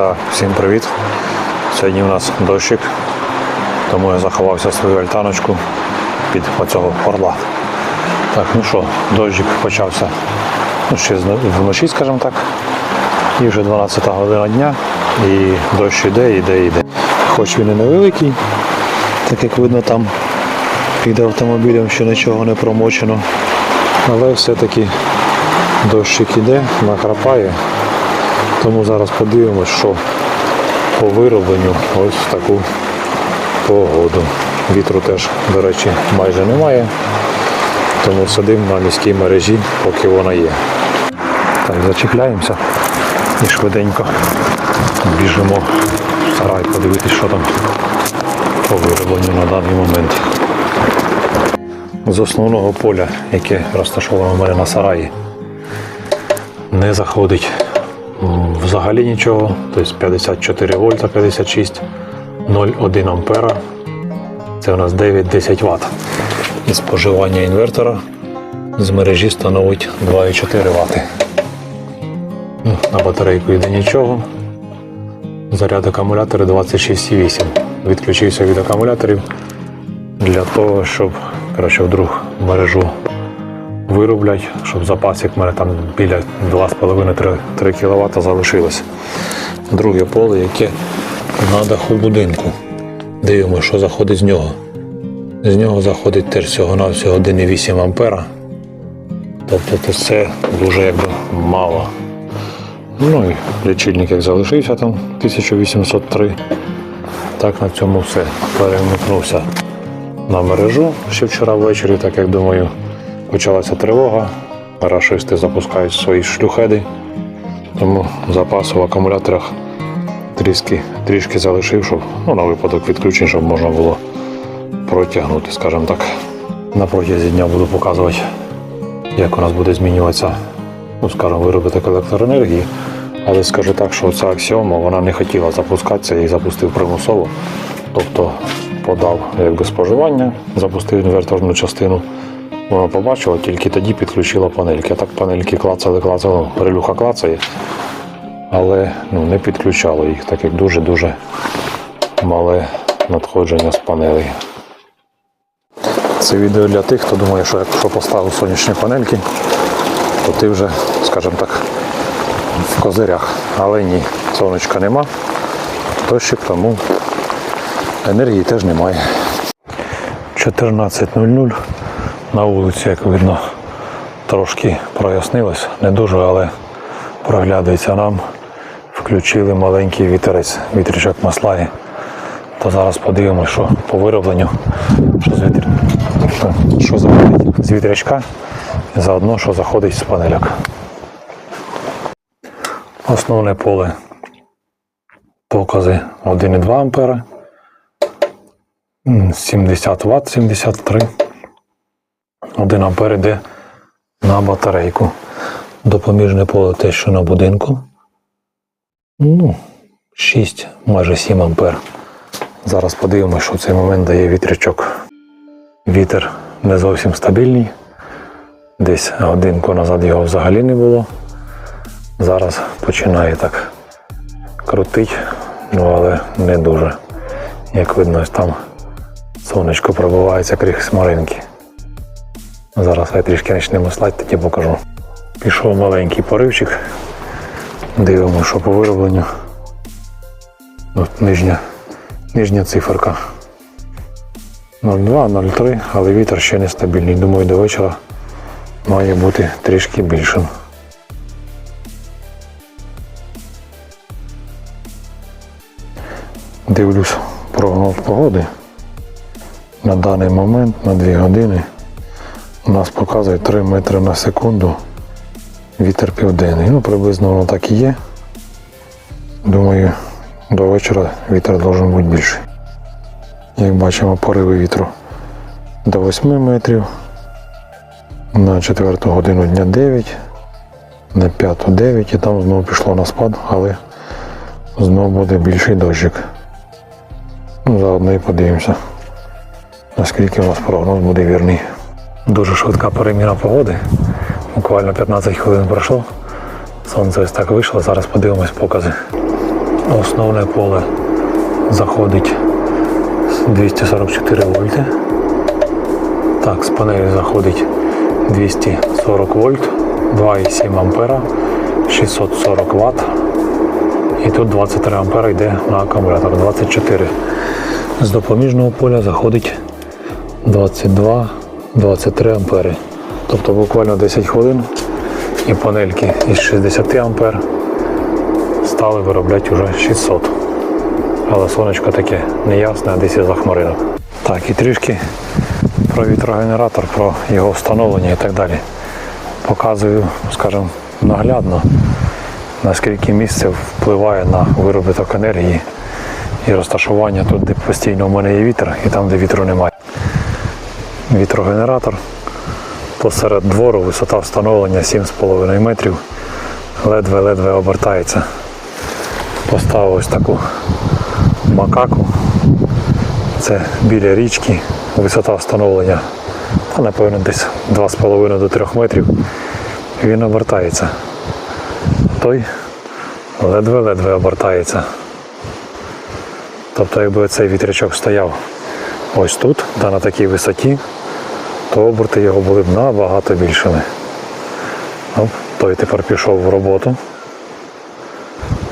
Так, всім привіт. Сьогодні у нас дощик, тому я заховався свою альтаночку під оцього орла. Так, ну що, дощик почався ну, ще вночі, скажімо так. І вже 12 година дня, і дощ іде, іде, іде. Хоч він і невеликий, так як видно там під автомобілем ще нічого не промочено. Але все-таки дощик іде, накрапає. Тому зараз подивимось, що по виробленню ось в таку погоду. Вітру теж, до речі, майже немає. Тому сидимо на міській мережі, поки вона є. Так, зачекляємося і швиденько біжимо в сарай подивитися, що там по виробленню на даний момент. З основного поля, яке розташовано в мене на сараї, не заходить взагалі нічого. Тобто 54 вольта, 56, 0,1 ампера. Це у нас 9-10 Вт. І споживання інвертора з мережі становить 2,4 Вт. Ну, На батарейку йде нічого. Заряд акумулятора 26,8. Відключився від акумуляторів для того, щоб коротше, вдруг мережу вироблять, щоб запас, як в мене там біля 2,5-3 кВт залишилось. Друге поле, яке на даху будинку. Дивимося, що заходить з нього. З нього заходить теж всього-навсього 1,8 ампера. Тобто це дуже якби мало. Ну і лічильник як залишився там 1803. Так на цьому все. Перемикнувся на мережу ще вчора ввечері, так як думаю, почалася тривога. Рашисти запускають свої шлюхеди, тому запасу в акумуляторах трішки, трішки залишив, щоб ну, на випадок відключень, щоб можна було протягнути, скажімо так. На протязі дня буду показувати, як у нас буде змінюватися, ну, скажімо, виробити електроенергії. Але скажу так, що ця аксіома вона не хотіла запускатися, її запустив примусово. Тобто подав якби споживання, запустив інверторну частину. Побачила, тільки тоді підключила панельки. А так панельки клацали, клацали, ну, релюха клацає, але ну, не підключало їх, так як дуже-дуже мале надходження з панелей. Це відео для тих, хто думає, що якщо поставив сонячні панельки, то ти вже, скажімо так, в козирях. Але ні, сонечка нема, дощик, тому енергії теж немає. 14.00 на вулиці, як видно, трошки прояснилось, не дуже, але проглядається нам. Включили маленький вітерець, вітрячок маслає. То зараз подивимося, що по виробленню, що з, вітр... що заходить з вітрячка, і заодно, що заходить з панеляк. Основне поле покази 1,2 ампера. М, 70 Вт, 73. 1 ампер йде на батарейку. Допоміжне поле те, що на будинку. Ну, 6, майже 7 ампер. Зараз подивимося, що в цей момент дає вітрячок. Вітер не зовсім стабільний. Десь годинку назад його взагалі не було. Зараз починає так крутить, ну але не дуже. Як видно, там сонечко пробивається крізь хмаринки. Зараз я трішки почнемо слайд, тоді покажу. Пішов маленький поривчик. Дивимося, що по виробленню. От нижня, нижня циферка. 0,2, 0,3, але вітер ще нестабільний. Думаю, до вечора має бути трішки більшим. Дивлюсь прогноз погоди. На даний момент на 2 години у нас показує 3 метри на секунду вітер південний. Ну, приблизно воно так і є. Думаю, до вечора вітер має бути більший. Як бачимо, пориви вітру до 8 метрів. На 4 годину дня 9, на 5 9 і там знову пішло на спад, але знову буде більший дощик. Ну, заодно і подивимося, наскільки у нас прогноз буде вірний. Дуже швидка переміна погоди. Буквально 15 хвилин пройшло. Сонце ось так вийшло. Зараз подивимось покази. Основне поле заходить 244 вольти. Так, з панелі заходить 240 вольт, 2,7 ампера, 640 Вт. І тут 23 ампера йде на акумулятор, 24. З допоміжного поля заходить 22-23 ампери. Тобто буквально 10 хвилин і панельки із 60 ампер стали виробляти вже 600. Але сонечко таке неясне, а десь і захмаринок. Так, і трішки про вітрогенератор, про його встановлення і так далі. Показую, скажімо, наглядно, наскільки місце впливає на виробіток енергії і розташування тут, де постійно в мене є вітер, і там, де вітру немає. Вітрогенератор посеред двору, висота встановлення 7,5 метрів, ледве-ледве обертається. Поставив ось таку макаку. Це біля річки, висота встановлення, та, напевно, десь 2,5 до 3 метрів. Він обертається. Той ледве-ледве обертається. Тобто, якби цей вітрячок стояв ось тут, та на такій висоті, то оберти його були б набагато більшими. Оп, той тепер пішов в роботу.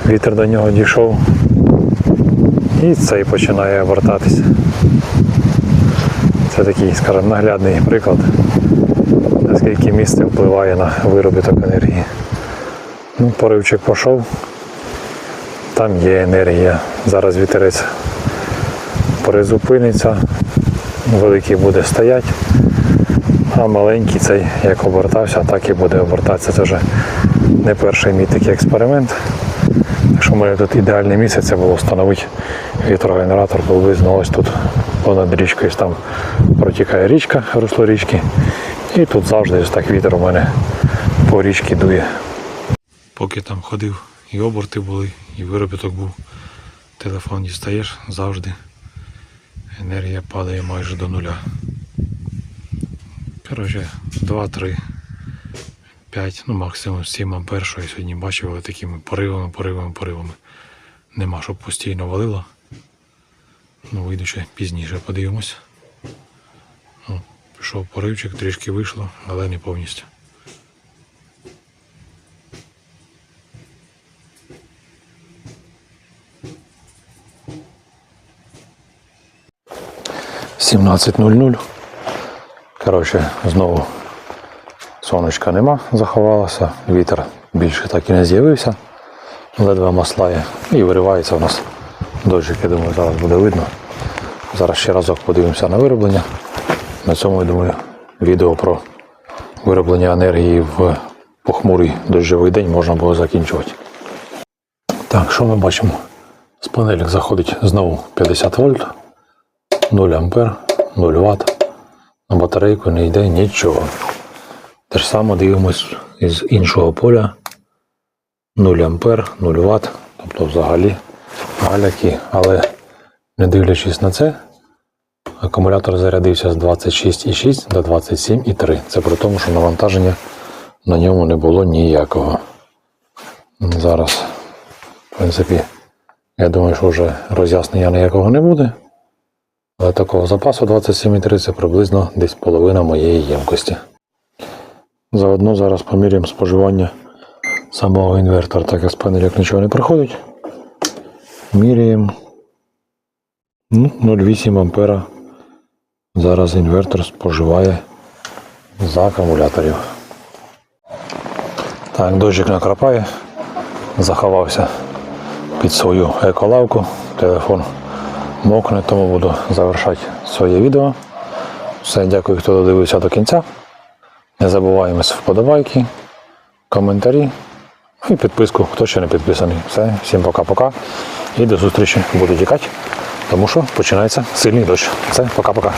Вітер до нього дійшов. І цей починає обертатися. Це такий, скажімо, наглядний приклад, наскільки місце впливає на виробіток енергії. Ну, поривчик пішов, там є енергія. Зараз вітерець призупиниться, великий буде стояти, а маленький цей як обертався, так і буде обертатися. Це вже не перший мій такий експеримент. Так що в мене тут ідеальне місце це було встановити вітрогенератор приблизно ось тут понад річкою там протікає річка, русло річки. І тут завжди ось так вітер у мене по річці дує. Поки там ходив, і оберти були, і виробіток був. Телефон дістаєш завжди. Енергія падає майже до нуля. Коротше, 2-3 5, ну максимум 7 ампер, що я сьогодні бачив, але такими поривами, поривами, поривами. Нема, щоб постійно валило. Ну, вийду ще пізніше, подивимось. Ну, пішов поривчик, трішки вийшло, але не повністю. Сімнадцять. Коротше, знову Сонечка нема, заховалося, вітер більше так і не з'явився, ледве маслає і виривається у нас дощик, я думаю, зараз буде видно. Зараз ще разок подивимося на вироблення. На цьому, я думаю, відео про вироблення енергії в похмурий дощовий день можна було закінчувати. Так, що ми бачимо? З панелік заходить знову 50 вольт, 0 ампер, 0 Вт. На батарейку не йде нічого. Те ж саме дивимось із іншого поля 0 ампер, 0 Вт, тобто взагалі галяки, але не дивлячись на це, акумулятор зарядився з 26,6 до 27,3. Це при тому, що навантаження на ньому не було ніякого. Зараз, в принципі, я думаю, що вже роз'яснення ніякого не буде. Такого запасу 27,3 це приблизно десь половина моєї ємкості. Заодно зараз поміряємо споживання самого інвертора, так як з панелек нічого не приходить. Міряємо. Ну, 0,8 ампера. Зараз інвертор споживає з акумуляторів. Так, дощик накрапає, заховався під свою еколавку, телефон мокне, тому буду завершати своє відео. Все, дякую, хто додивився до кінця. Не забуваємось вподобайки, коментарі ну і підписку, хто ще не підписаний. Все, всім пока-пока. І до зустрічі. Буду тікати, тому що починається сильний дощ. Все, пока-пока.